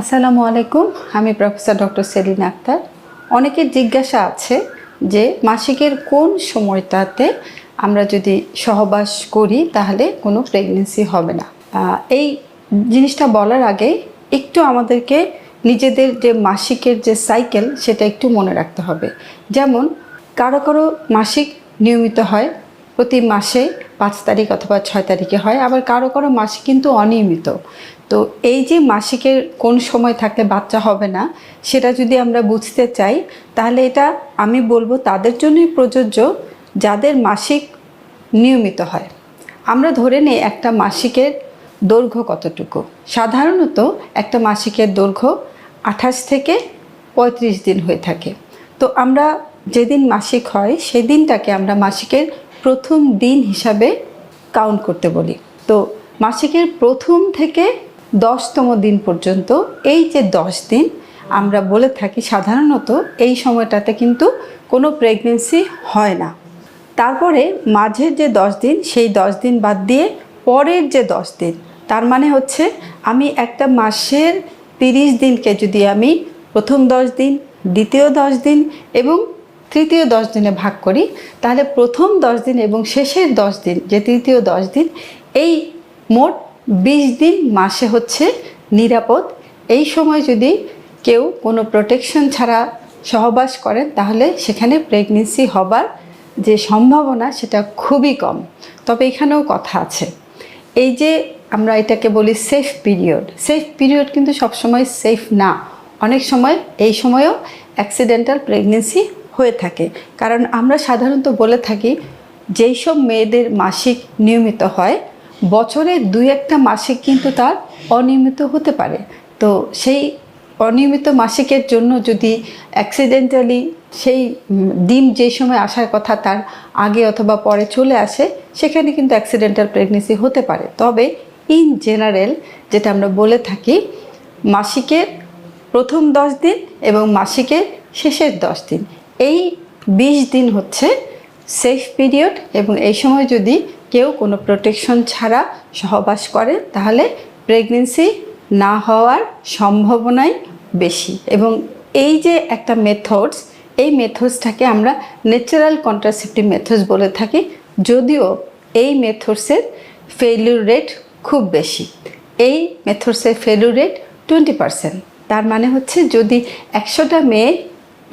আসসালামু আলাইকুম, আমি প্রফেসর ডক্টর সেলিন আক্তার। অনেকের জিজ্ঞাসা আছে যে মাসিকের কোন সময়টাতে আমরা যদি সহবাস করি তাহলে কোনো প্রেগনেন্সি হবে না। এই জিনিসটা বলার আগে একটু আমাদেরকে নিজেদের যে মাসিকের যে সাইকেল সেটা একটু মনে রাখতে হবে। যেমন কারও কারও মাসিক নিয়মিত হয়, প্রতি মাসে পাঁচ তারিখ অথবা ছয় তারিখে হয়, আবার কারও কারও মাসিক কিন্তু অনিয়মিত। তো এই যে মাসিকের কোন সময় থাকলে বাচ্চা হবে না, সেটা যদি আমরা বুঝতে চাই, তাহলে এটা আমি বলব তাদের জন্যই প্রযোজ্য, যাদের মাসিক নিয়মিত হয়। আমরা ধরে নিই একটা মাসিকের দৈর্ঘ্য কতটুকু। সাধারণত একটা মাসিকের দৈর্ঘ্য আঠাশ থেকে পঁয়ত্রিশ দিন হয়ে থাকে। তো আমরা যেদিন মাসিক হয়, সেই দিনটাকে আমরা মাসিকের প্রথম দিন হিসাবে কাউন্ট করতে বলি। তো মাসিকের প্রথম থেকে দশতম দিন পর্যন্ত, এই যে দশ দিন, আমরা বলে থাকি সাধারণত এই সময়টাতে কিন্তু কোনো প্রেগনেন্সি হয় না। তারপরে মাঝের যে দশ দিন, সেই দশ দিন বাদ দিয়ে পরের যে দশ দিন, তার মানে হচ্ছে আমি একটা মাসের তিরিশ দিনকে যদি আমি প্রথম দশ দিন, দ্বিতীয় দশ দিন এবং তৃতীয় দশ দিনে ভাগ করি, তাহলে প্রথম দশ দিন এবং শেষের দশ দিন, যে তৃতীয় দশ দিন, এই মোট বিশ দিন মাসে হচ্ছে নিরাপদ। এই সময় যদি কেউ কোনো প্রোটেকশন ছাড়া সহবাস করেন, তাহলে সেখানে প্রেগনেন্সি হবার যে সম্ভাবনা, সেটা খুবই কম। তবে এখানেও কথা আছে। এই যে আমরা এটাকে বলি সেফ পিরিয়ড সেফ পিরিয়ড কিন্তু সবসময় সেফ না। অনেক সময়, এই সময়েও অ্যাক্সিডেন্টাল প্রেগনেন্সি হয়ে থাকে। কারণ আমরা সাধারণত বলে থাকি, যেই সব মেয়েদের মাসিক নিয়মিত হয় বছরে দুই একটা মাসিক কিন্তু তার অনিয়মিত হতে পারে। তো সেই অনিয়মিত মাসিকের জন্য যদি অ্যাক্সিডেন্টালি সেই ডিম যে সময় আসার কথা তার আগে অথবা পরে চলে আসে, সেখানে কিন্তু অ্যাক্সিডেন্টাল প্রেগনেন্সি হতে পারে। তবে ইন জেনারেল যেটা আমরা বলে থাকি, মাসিকের প্রথম দশ দিন এবং মাসিকের শেষের দশ দিন। এই বিশ দিন হচ্ছে সেফ পিরিয়ড এবং এই সময় যদি কেউ কোনো প্রোটেকশন ছাড়া সহবাস করে, তাহলে প্রেগনেন্সি না হওয়ার সম্ভাবনাই বেশি। এবং এই যে একটা মেথডস এই মেথডসটাকে আমরা ন্যাচারাল কন্ট্রাসেপটিভ মেথডস বলে থাকি, যদিও এই মেথডসের ফেলিউর রেট খুব বেশি। এই মেথডসের ফেলিউর রেট টোয়েন্টি পারসেন্ট তার মানে হচ্ছে যদি একশোটা মেয়ে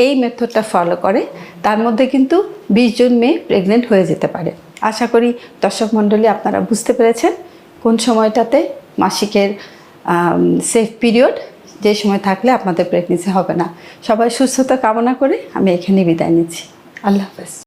এই মেথডটা ফলো করে, তার মধ্যে কিন্তু বিশজন মেয়ে প্রেগনেন্ট হয়ে যেতে পারে। আশা করি দর্শক মণ্ডলী আপনারা বুঝতে পেরেছেন কোন সময়টাতে মাসিকের সেফ পিরিয়ড যে সময় থাকলে আপনাদের প্রেগনেন্সি হবে না। সবাই সুস্থতা কামনা করে আমি এখানে বিদায় নিচ্ছি। আল্লাহ হাফেজ।